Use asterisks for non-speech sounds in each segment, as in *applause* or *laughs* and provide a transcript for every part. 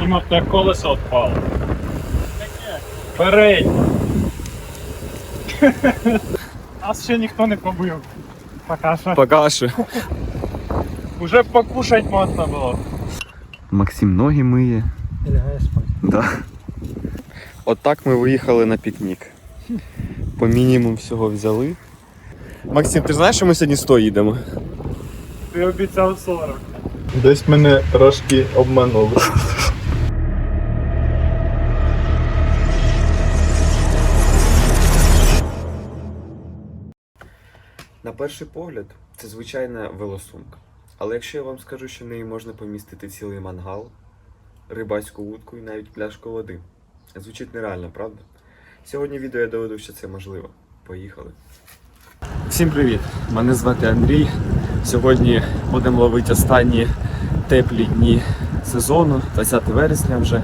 Дима, те колесо відпало. Переднє. Нас ще ніхто не побив. Пока що. Пока що. Уже покушать можна було. Максим ноги миє. Да. От так ми виїхали на пікнік. По мінімум всього взяли. Максим, ти знаєш, що ми сьогодні 100 їдемо? Ти обіцяв 40. Десь мене трошки обманули. Перший погляд, це звичайна велосумка. Але якщо я вам скажу, що в неї можна помістити цілий мангал, рибацьку вудку і навіть пляшку води. Звучить нереально, правда? Сьогодні відео я доведу, що це можливо. Поїхали. Всім привіт! Мене звати Андрій. Сьогодні будемо ловити останні теплі дні сезону, 20 вересня вже.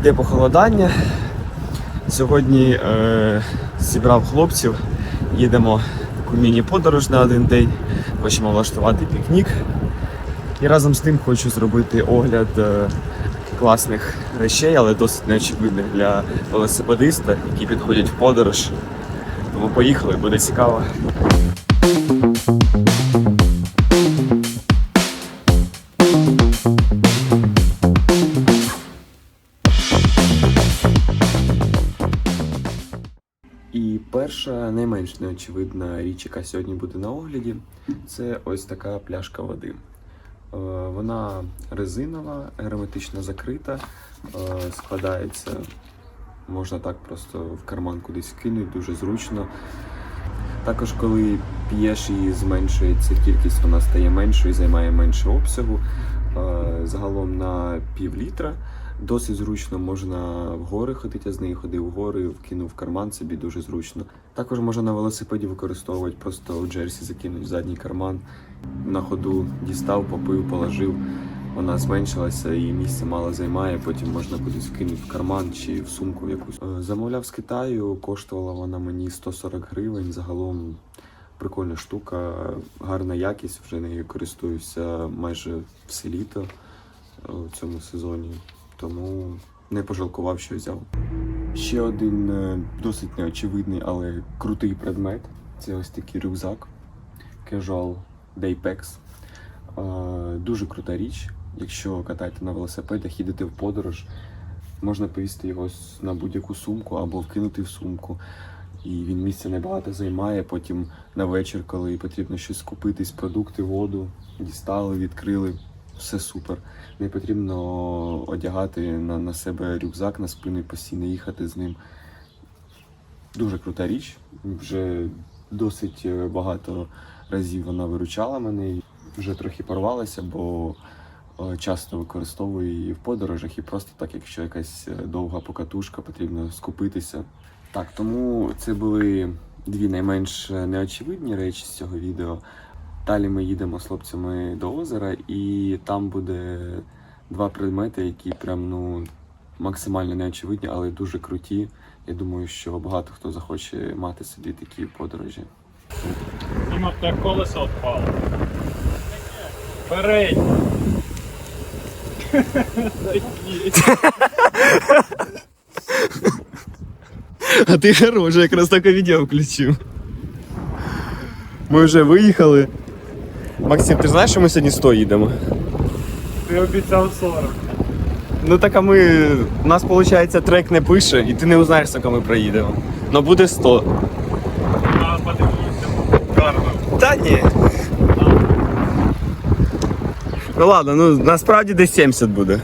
Йде похолодання. Сьогодні е, зібрав хлопців, їдемо таку міні-подорож на один день, хочемо влаштувати пікнік. І разом з тим хочу зробити огляд е, класних речей, але досить неочевидних для велосипедиста, які підходять в подорож. Тому поїхали, буде цікаво. Перша, неочевидна річ, яка сьогодні буде на огляді, це ось така пляшка води. Е, Вона резинова, герметично закрита, е, складається, можна так просто в карман кудись кинути, дуже зручно. Також, коли п'єш і зменшується кількість, вона стає меншою і займає менше обсягу. Е, Загалом на пів літра. Досить зручно можна в гори ходити, я з неї ходив в гори, вкинув карман, собі дуже зручно. Також можна на велосипеді використовувати, просто у джерсі закинуть в задній карман. На ходу дістав, попив, положив. Вона зменшилася і місце мало займає, потім можна кудись вкинути в карман чи в сумку якусь. Е, Замовляв з Китаю, коштувала вона мені 140 гривень. Загалом прикольна штука, гарна якість, вже нею користуюся майже все літо е, в цьому сезоні, тому не пожалкував, що взяв. Ще один е, досить неочевидний, але крутий предмет це ось такий рюкзак Casual Daypex. Е, Дуже крута річ. Якщо катаєте на велосипедах, їдете в подорож, можна повісти його на будь-яку сумку або вкинути в сумку. І він місця небагато займає. Потім на вечір, коли потрібно щось купити продукти, воду, дістали, відкрили. Все супер. Не потрібно одягати на, на себе рюкзак на спину і постійно їхати з ним. Дуже крута річ. Вже досить е, багато разів вона виручала мене. Вже трохи порвалася, бо е, часто використовую її в подорожах і просто так, якщо якась е, довга покатушка, потрібно скупитися. Так, тому це були дві найменш неочевидні речі з цього відео. Далі ми їдемо з хлопцями до озера, і там буде два предмети, які прям ну максимально неочевидні, але дуже круті. Я думаю, що багато хто захоче мати собі такі подорожі. Дима, те колесо відпало. Переднє. А ти хорош, я якраз таке відео включив. Ми вже виїхали. Максим, ти знаєш, що ми сьогодні 100 їдемо? Ти обіцяв 40. Ну так а ми. У нас виходить трек не пише, і ти не узнаєш, скільки ми проїдемо. Ну буде 100. А подивимося, Гарно. Та ні. Ну ладно, ну насправді десь 70 буде.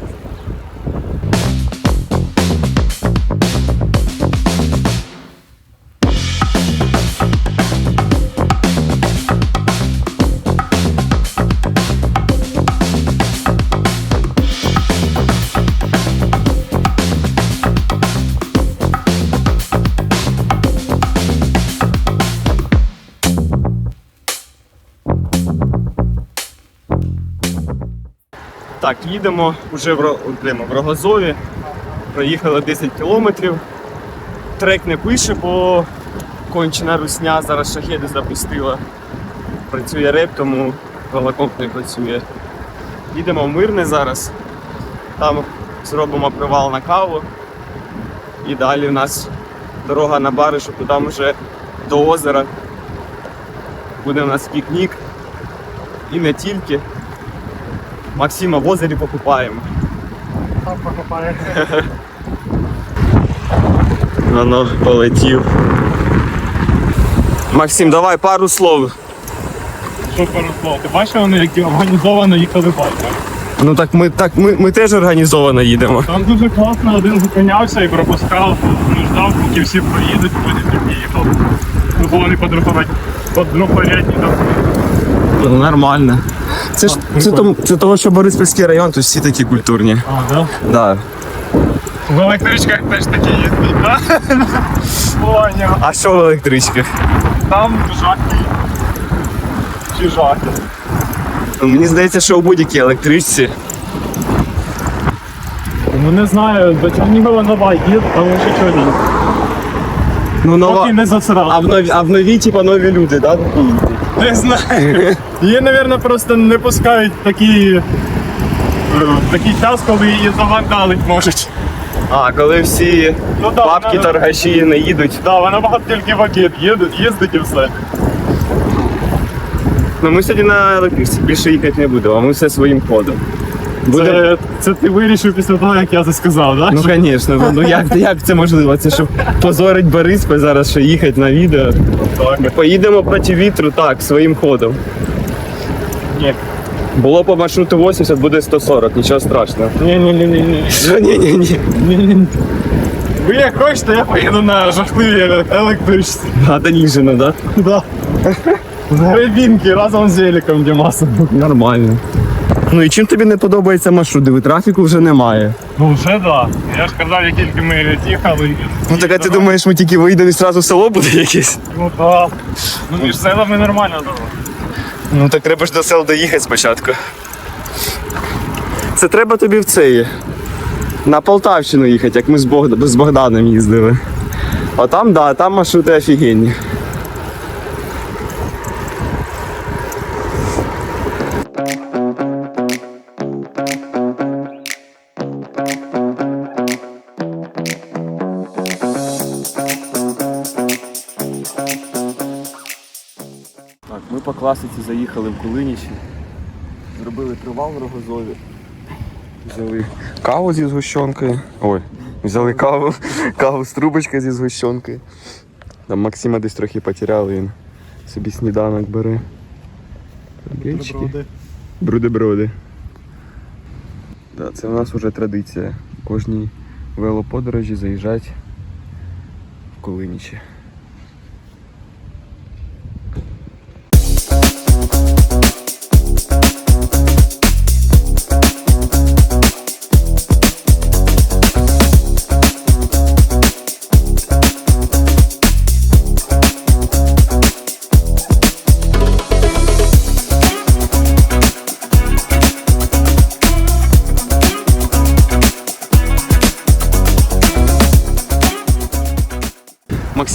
Так, їдемо вже в, прямо в Рогозові. Проїхали 10 кілометрів. Трек не пише, бо кончена русня зараз шахеди запустила. Працює реп, тому велокомп не працює. Їдемо в мирне зараз. Там зробимо привал на каву. І далі у нас дорога на Баришівку, там вже до озера. Буде у нас пікнік. І не тільки. Максима в озері покупаємо. Там покопає. Воно полетів. Максим, давай пару слов. Що поросло? Ти бачив, вони які організовано їхали бачили? Ну так ми так ми, ми теж організовано їдемо. Там дуже класно один зупинявся і пропускав, ну, ждав, поки всі проїдуть, потім тільки їхав. Ну, бо вони подруховать, подруховать там. Ну, нормально. Це ж це, тому, це того, що Бориспільський район, тут всі такі культурні. А, да? Да. В електричках теж такі їздять, да? *laughs* Поняв. А що в електричках? Там жахи. Чи жахи. Мені здається, що у будь-якій електричці. Ну не знаю, до Чернігова нова є, тому що чорні. Ну, нова... Поки не засрав. А в нові, а в нові, типа, нові люди, так? Не знаю. Її, мабуть, просто не пускають такі, е, такий час, коли її заванталить можуть. А, коли всі Ну да, бабки, вона- торгаші не їдуть. Да, вона багато тільки в обід їздить, їздить і все. Ну ми сьогодні на електричці більше їхати не будемо, а ми все своїм ходом. Буде... Це, це ти вирішив після того, як я це сказав, так? Ну, звісно, ну як, як це можливо? Це щоб позорить Бориспіль зараз, що їхати на відео. Ми поїдемо проти вітру, так, своїм ходом. Ні. Було по маршруту 80, буде 140, нічого страшного. Ні-ні-ні. Що ні-ні-ні. Ні-ні. Ви як хочете, я поїду на жахливій електричці. А ніжено, так? Да. З гребінки разом з великом Дімасом. Нормально. Ну і чим тобі не подобається маршрут? Диви, трафіку вже немає. Ну вже да. Я ж казав, як тільки ми їхали. Ну так а ти думаєш, ми тільки вийдемо і одразу село буде якесь? Ну так. Ну між селами нормально дорога. Ну так треба ж до сел доїхати спочатку. Це треба тобі в цей. На Полтавщину їхати, як ми з Богданом їздили. А там, да, там маршрути офігенні. Ми заїхали в Кулинічі, зробили привал в Рогозові. Взяли каву зі згущенкою. Ой, взяли каву, *laughs* каву з трубочкою зі згущенкою. Там Максима десь трохи потеряли, він собі сніданок бере. Бруди-броди. Да, це у нас вже традиція. Кожній велоподорожі заїжджати в Кулинічі.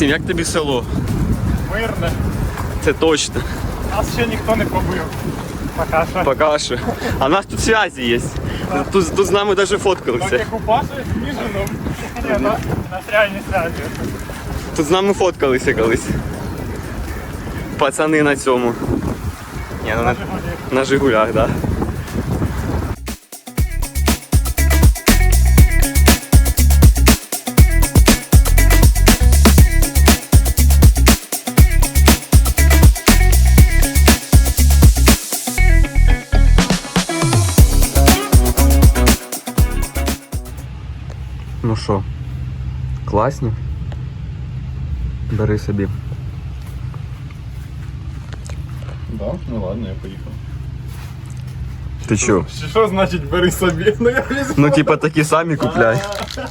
Як тобі село? Мирне. Це точно. Нас ще ніхто не побив. Пока що. Пока що. А у нас тут зв'язі є. Тут, тут з нами навіть Так фоткалися. як у Паші сніжено. Ні, на, на реальній связі. Тут з нами фоткалися колись. Пацани на цьому. Ні, ну на, на Жигулях, так. Да. Що, класні? Бери собі. Да? Ну ладно, я поїхав. Ти чо? Що значить бери собі? *laughs* Ну я не Ну, типа такі самі купляй.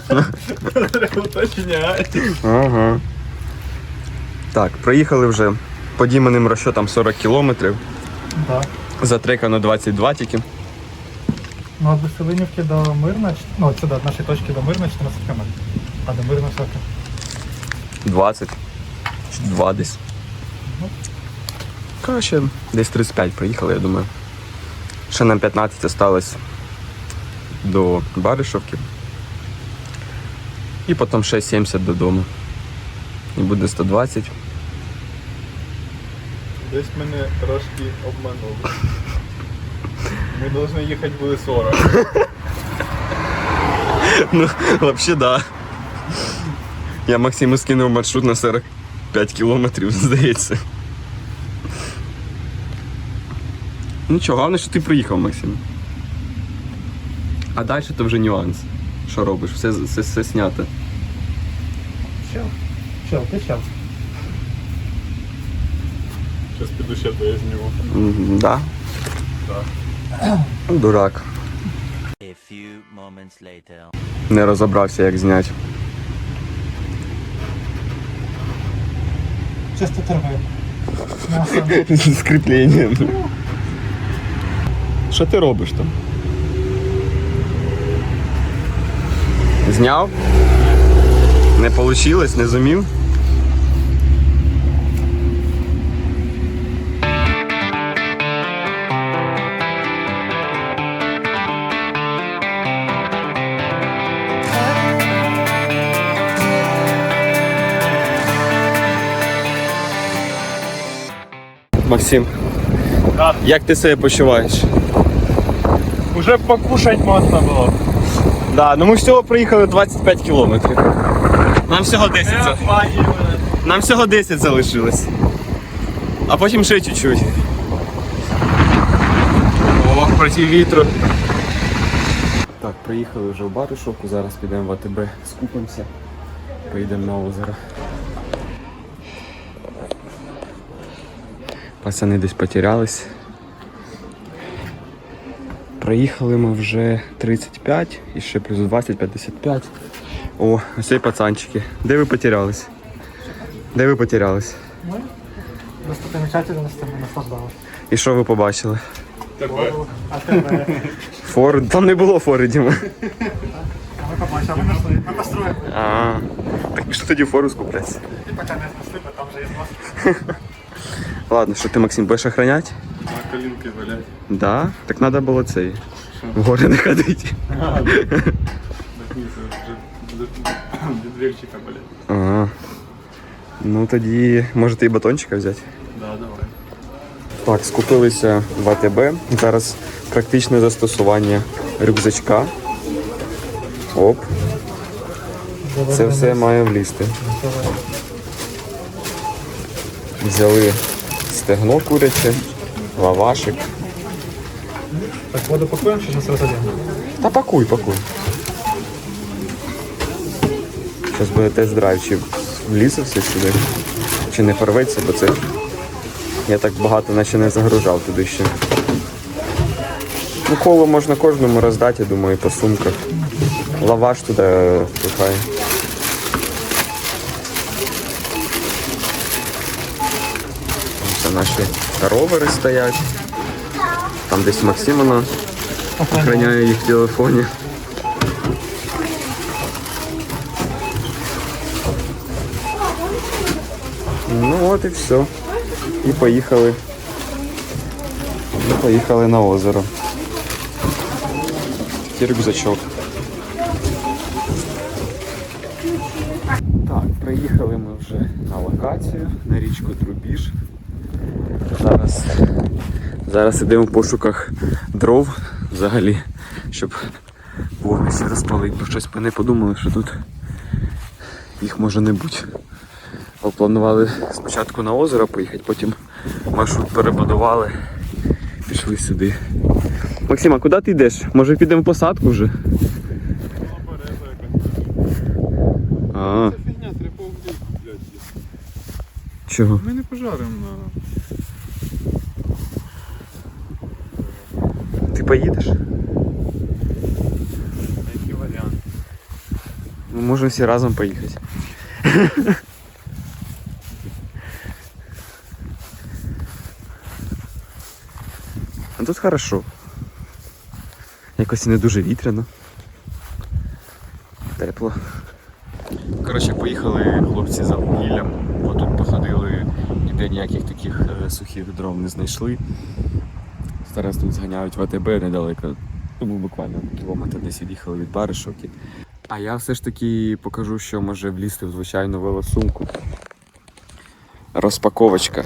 *laughs* знаю, уточняти. Ага. Так, проїхали вже по діманим розчотам 40 кілометрів. Так. Затрекано 22 тільки. Ну, от до Селинівки до Мирна, ну, от сюди, від нашої точки до Мирна 14 км. А до Мирна скільки? 20. Чи 2 десь. Коротше, десь 35 проїхали, я думаю. Ще нам 15 осталось до Баришовки. І потім ще 70 додому. І буде 120. Десь мене трошки обманули. Ми повинні їхати були 40. Ну, взагалі, да. Я Максиму скинув маршрут на 45 кілометрів, здається. *laughs* Нічого, головне, що ти приїхав, Максим. А далі то вже нюанс. Що робиш? Все, все, все снято. Чел. Чел, ти чел. Зараз піду ще я зніму. Мгм, Да? *coughs* Дурак. A few moments later. Не розібрався, як зняти. Чисто торгую. З кріпленням. Що ти робиш там? Зняв? Не вийшло, не зумів? Максим, Да. як ти себе почуваєш? Уже покушать можна було. Да, ну ми всього проїхали 25 кілометрів. Нам всього 10 за... Нам всього 10 залишилось. А потім ще чуть-чуть. О, проти вітру. Так, приїхали вже в Баришовку, зараз підемо в АТБ, скупимося. Поїдемо на озеро. Пацани десь потерялись. Проїхали ми вже 35 і ще плюс 20, 55. О, ось ці пацанчики. Де ви потерялись? Де ви потерялись? Достопримечательностями наслаждалась. І що ви побачили? Тебе. А тебе? Там не було фори, Діма. А ми побачили, ми. Ми построїли. А, так що тоді фору скуплятися. І поки не знайшли, бо там вже є власне. *laughs* Ладно, що ти, Максим, будеш охранять? На колінки валять. Да? Так треба було цей. В гори не ходити. Так ні, це вже від болять. Ага. Ну тоді можете і батончика взяти. Да, давай. Так, скупилися в АТБ. Зараз практичне застосування рюкзачка. Оп. Це все має влізти. Взяли стегно куряче, лавашик. Так, воду пакуємо, чи зараз розглядаємо? Та пакуй, пакуй. Зараз буде тест-драйв, чи влізе все сюди, чи не порветься, бо це. Я так багато наче не загружав туди ще. Ну, коло можна кожному роздати, я думаю, по сумках. Лаваш туди е, пихай. Наші ровери стоять. Там десь Максимона охороняє їх в телефоні. Ну от і все. І поїхали. І поїхали на озеро. Такий рюкзачок. Так, приїхали ми вже на локацію, на річку Трубіж. Зараз, зараз ідемо в пошуках дров взагалі, щоб вогнище розпалити, бо щось ми не подумали, що тут їх може не бути. Бо Планували спочатку на озеро поїхати, потім маршрут перебудували, пішли сюди. Максим, а куди ти йдеш? Може підемо в посадку вже? А, Це фігня, треба углі купляти. чого? Ми не пожаримо на... поїдеш? Який варіант? Ми можемо всі разом поїхати. *laughs* А тут хорошо. Якось і не дуже вітряно. Тепло. Коротше, поїхали хлопці за вугіллям, бо тут походили, ніде ніяких таких е, сухих дров не знайшли. Зараз тут зганяють в АТБ недалеко. Ми буквально кілометр десь від'їхали від баришок. А я все ж таки покажу, що може влізти в звичайну велосумку. Розпаковочка.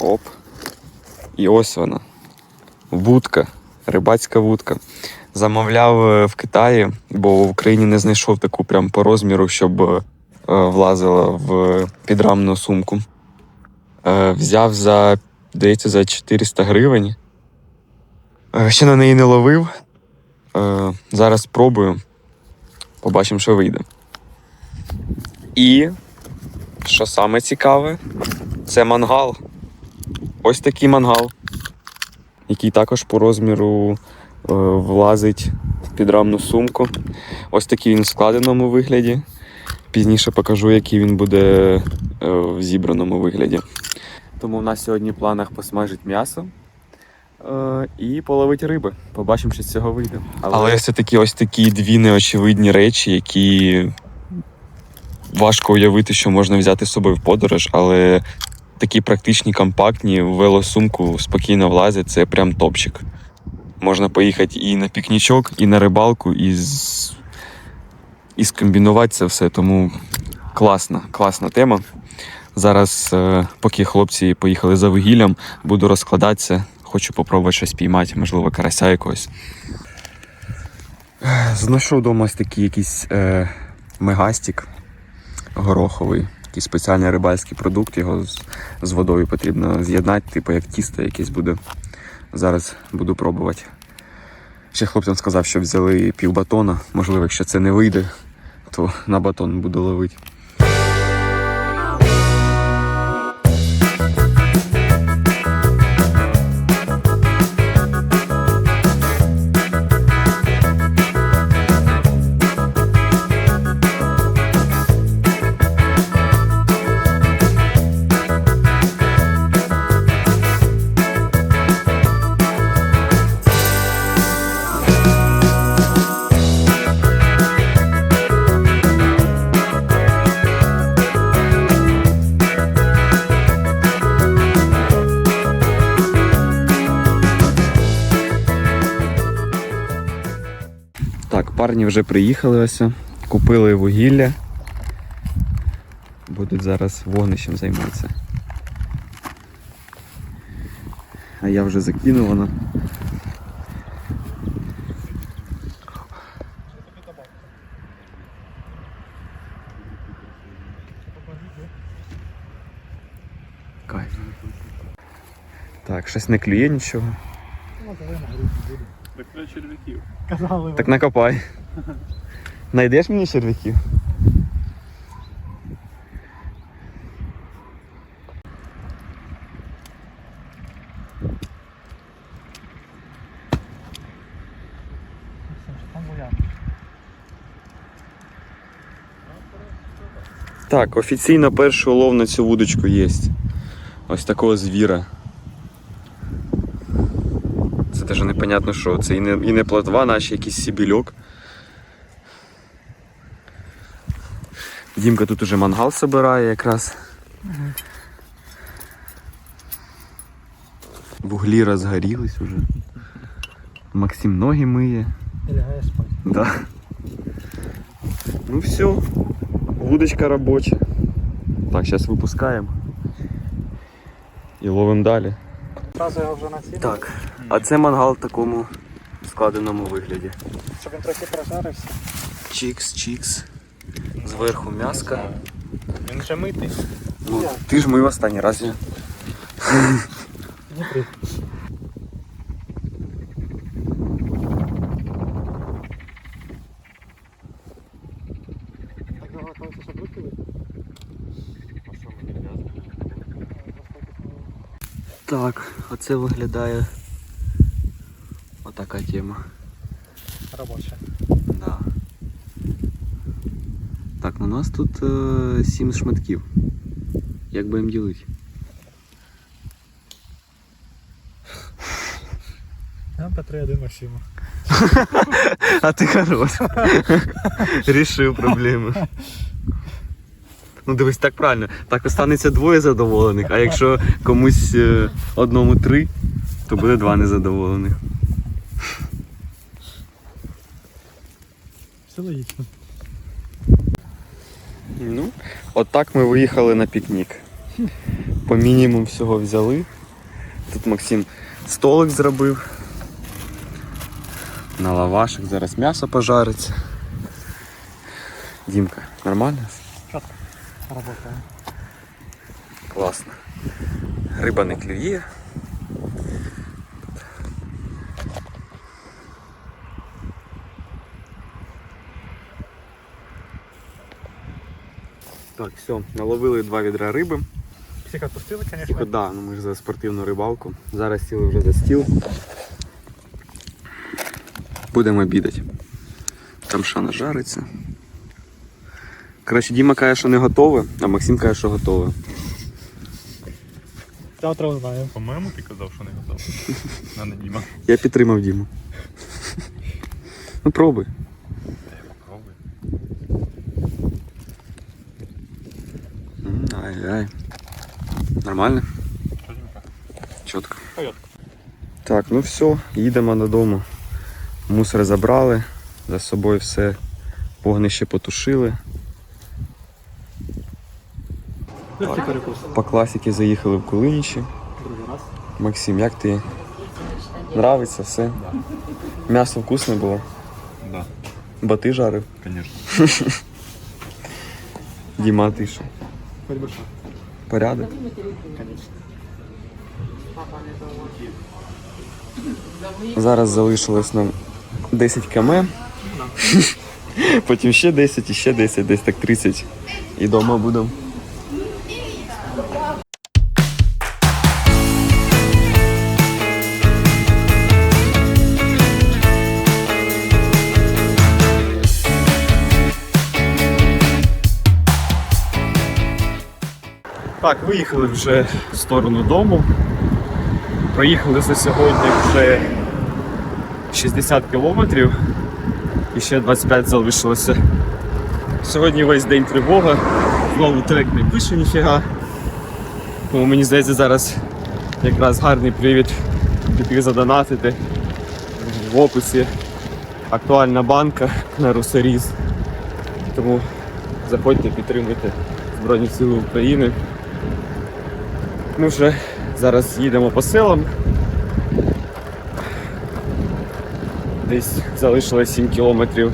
Оп. І ось вона. Вудка. Рибацька вудка. Замовляв е, в Китаї, бо в Україні не знайшов таку прям по розміру, щоб е, влазила в підрамну сумку. Е, Взяв за, здається, за 400 гривень. Е, Ще на неї не ловив. Е, Зараз спробую. Побачимо, що вийде. І що саме цікаве, це мангал. Ось такий мангал, який також по розміру е, влазить в підрамну сумку. Ось такий він в складеному вигляді. Пізніше покажу, який він буде в зібраному вигляді. Тому в нас сьогодні в планах посмажити м'ясо е, і половити риби. Побачимо, що з цього вийде. Але, все таки ось такі дві неочевидні речі, які важко уявити, що можна взяти з собою в подорож, але такі практичні, компактні в велосумку спокійно влазять, це прям топчик. Можна поїхати і на пікнічок, і на рибалку, і, з... і скомбінувати це все. Тому класна, класна тема. Зараз, е, поки хлопці поїхали за вугіллям, буду розкладатися. Хочу попробувати щось піймати, можливо, карася якогось. Знайшов вдома такий якийсь е, мегастик гороховий, який спеціальний рибальський продукт. Його з, з водою потрібно з'єднати, типу як тісто якесь буде. Зараз буду пробувати. Ще хлопцям сказав, що взяли пів батона. Можливо, якщо це не вийде, то на батон буду ловити. Парні вже приїхали ось. Купили вугілля. Будуть зараз вогнищем займатися. А я вже закинув воно. Кайф. Так, щось не клює нічого. Так для черв'яків. Казали, Так накопай. Найдеш мені черв'яків? Так, офіційно перший улов на цю вудочку є. Ось такого звіра. Це теж непонятно що. Це і не, і не плотва, наче якийсь сібільок. Дімка тут уже мангал собирає якраз. Вуглі розгорілись уже. Максим ноги миє. лягає спати. Да. Ну все, вудочка робоча. Так, зараз випускаємо. І ловимо далі. Зразу його вже націлив, Так, а це мангал в такому складеному вигляді. щоб він трохи прожарився. Чікс, чікс. Зверху м'яска. Він вже митий. Ну, ти ж мив останній раз. я. Так оце виглядає тема. Робоча. Да. Так, у нас тут е, сім шматків. Як би їм ділити? Нам по 3-1 Максиму. А ти хорош. Рішив проблему. Ну дивись, так правильно. Так останеться двоє задоволених, а якщо комусь е, одному три, то буде два незадоволених. Це логічно. Ну, отак ми виїхали на пікнік. По мінімум всього взяли. Тут Максим столик зробив. На лавашик зараз м'ясо пожариться. Дімка, нормально? Работає. Класно. Риба не клює. Так, все, наловили два відра риби. Всіх відпустили, звісно. да, ну ми ж за спортивну рибалку. Зараз сіли вже за стіл. Будемо обідати. Там шана жариться. Коротше, Діма каже, що не готове, а Максим каже, що готове. Завтра узнаємо. По-моєму, ти казав, що не готов. *laughs* А не Діма. Я підтримав Діму. Ну пробуй. Нормально? Чітко. Так, ну все, їдемо додому. Мусор забрали, за собою все вогнище потушили. Перекус. По класіки заїхали в Кулинічі. Максим, як ти? Нравиться все? М'ясо вкусне було, Да, бо ти жарив. звісно. *laughs* Діма, ти що? Порядок? Зараз залишилось нам 10 км. *laughs* Потім ще 10 і ще 10, десь так 30. І вдома будемо. Так, виїхали вже в сторону дому. Проїхали за сьогодні вже 60 кілометрів і ще 25 залишилося. Сьогодні весь день тривога, знову трек не пише ніфіга. Тому мені здається, зараз якраз гарний привід піти задонатити. В описі актуальна банка на Русаріз. Тому заходьте, підтримуйте Збройні Сили України. Ми вже зараз їдемо по селам. Десь залишилось 7 кілометрів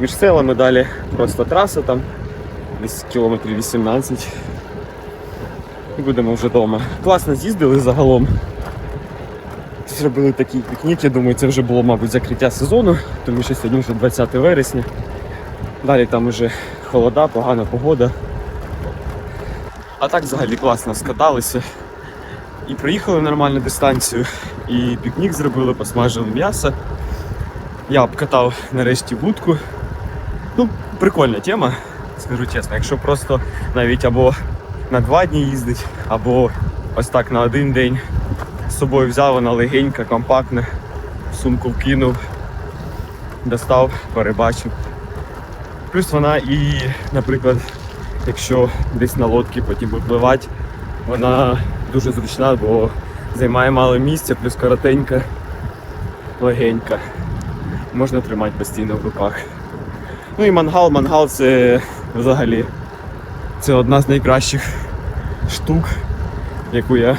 між селами, далі просто траса там, десь кілометрів 18. І будемо вже вдома. Класно з'їздили загалом. Зробили такий пікнік, я думаю, це вже було, мабуть, закриття сезону, тому що сьогодні вже 20 вересня. Далі там вже холода, погана погода. А так взагалі класно скаталися. І проїхали нормальну дистанцію, і пікнік зробили, посмажили м'ясо. Я обкатав нарешті будку. Ну, прикольна тема, скажу чесно. Якщо просто навіть або на два дні їздить, або ось так на один день з собою взяв, вона легенька, компактна, сумку вкинув, достав, перебачив. Плюс вона і, наприклад, якщо десь на лодці потім випливати, вона дуже зручна, бо займає мало місця, плюс коротенька, легенька. Можна тримати постійно в руках. Ну і мангал, мангал це взагалі це одна з найкращих штук, яку я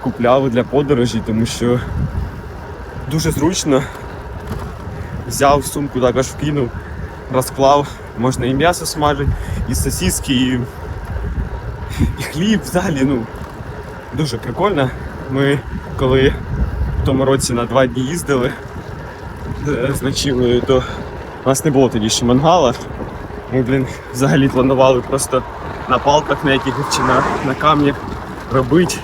купляв для подорожі, тому що дуже зручно. Взяв сумку, також вкинув, розклав, можна і м'ясо смажити, і сосиски, і, і хліб взагалі, ну, дуже прикольно. Ми коли в тому році на два дні їздили е, з ночівлею, то у нас не було тоді ще мангала. Ми, блін, взагалі планували просто на палках на якихось чи на, на камнях робити.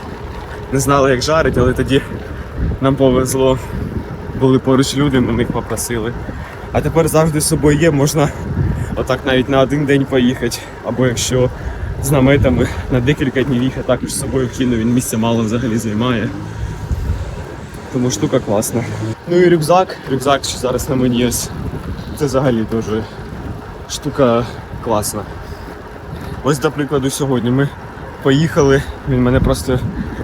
Не знали, як жарити, але тоді нам повезло. Були поруч люди, ми них попросили. А тепер завжди з собою є, можна отак навіть на один день поїхати. Або якщо з наметами на декілька днів їхати, також з собою кину, він місця мало взагалі займає. Тому штука класна. Ну і рюкзак. Рюкзак, що зараз на мені ось. Це взагалі дуже штука класна. Ось, до прикладу, сьогодні ми поїхали, він мене просто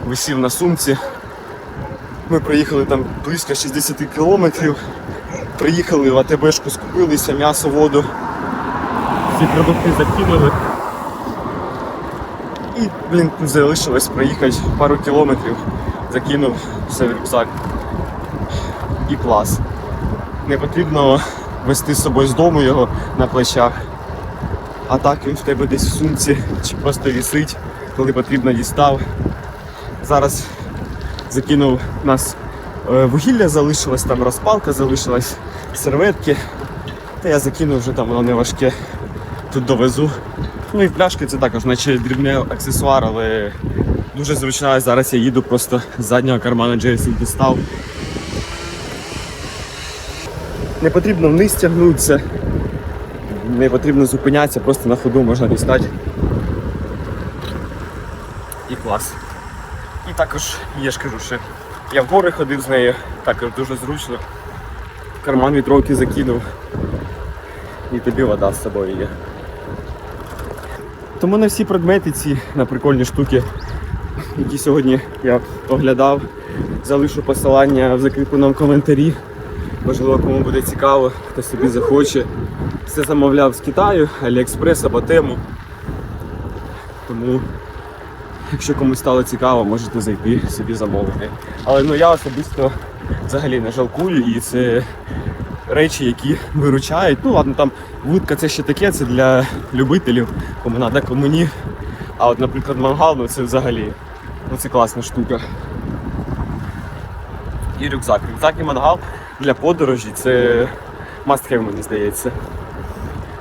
висів на сумці. Ми проїхали там близько 60 кілометрів. Приїхали в АТБшку, скупилися, м'ясо, воду. Всі продукти закинули. І, блін, залишилось проїхати пару кілометрів, закинув все в рюкзак. І клас. Не потрібно вести з собою з дому його на плечах. А так він в тебе десь в сумці чи просто вісить, коли потрібно дістав. Зараз закинув нас е, вугілля залишилось, там розпалка залишилась, серветки. Та я закинув вже там воно не важке. Тут довезу. Ну і пляшки це також, наче дрібний аксесуар, але дуже зручна. Зараз я їду просто з заднього кармана джерсі дістав. Не потрібно вниз тягнутися, не потрібно зупинятися, просто на ходу можна дістати. І клас. І також, я ж кажу, що я в гори ходив з нею, також дуже зручно. Карман вітровки закинув. І тобі вода з собою є. Тому на всі предмети ці на прикольні штуки, які сьогодні я оглядав, залишу посилання в закріпленому коментарі. Можливо, кому буде цікаво, хто собі захоче. Все замовляв з Китаю, Аліекспрес або Тему. Тому, якщо комусь стало цікаво, можете зайти собі замовити. Але ну я особисто взагалі не жалкую і це речі, які виручають. Ну ладно, там вудка це ще таке, це для любителів, кому треба, кому ні. А от, наприклад, мангал, ну це взагалі ну, це класна штука. І рюкзак. Рюкзак і мангал для подорожі це must have, мені здається.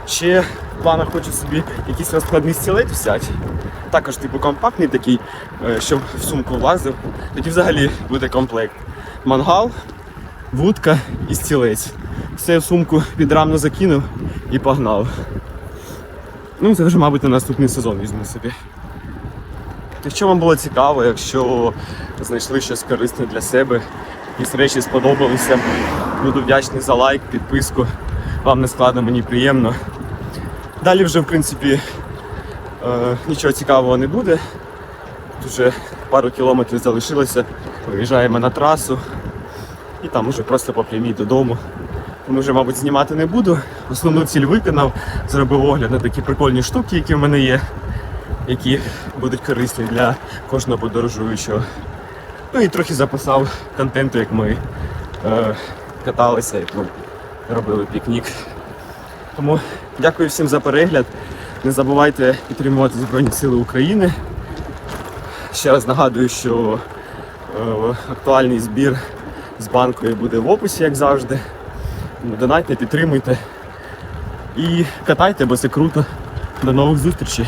Ще в планах хочу собі якийсь розкладний стілець взяти. Також типу компактний такий, е, щоб в сумку влазив. Тоді взагалі буде комплект. Мангал, вудка і стілець. Все в сумку підрамно закинув і погнав. Ну, це вже, мабуть, на наступний сезон візьму собі. Якщо вам було цікаво, якщо знайшли щось корисне для себе, якісь речі сподобалися, буду вдячний за лайк, підписку. Вам не складно, мені приємно. Далі вже, в принципі, е, нічого цікавого не буде. Тут вже пару кілометрів залишилося. Виїжджаємо на трасу і там уже просто по прямій додому. Тому вже, мабуть, знімати не буду. Основну ціль виконав, зробив огляд на такі прикольні штуки, які в мене є, які будуть корисні для кожного подорожуючого. Ну і трохи записав контенту, як ми е, каталися, як ми робили пікнік. Тому дякую всім за перегляд. Не забувайте підтримувати Збройні Сили України. Ще раз нагадую, що е, актуальний збір з банкою буде в описі, як завжди. Донайте, підтримуйте і катайте, бо це круто. До нових зустрічей!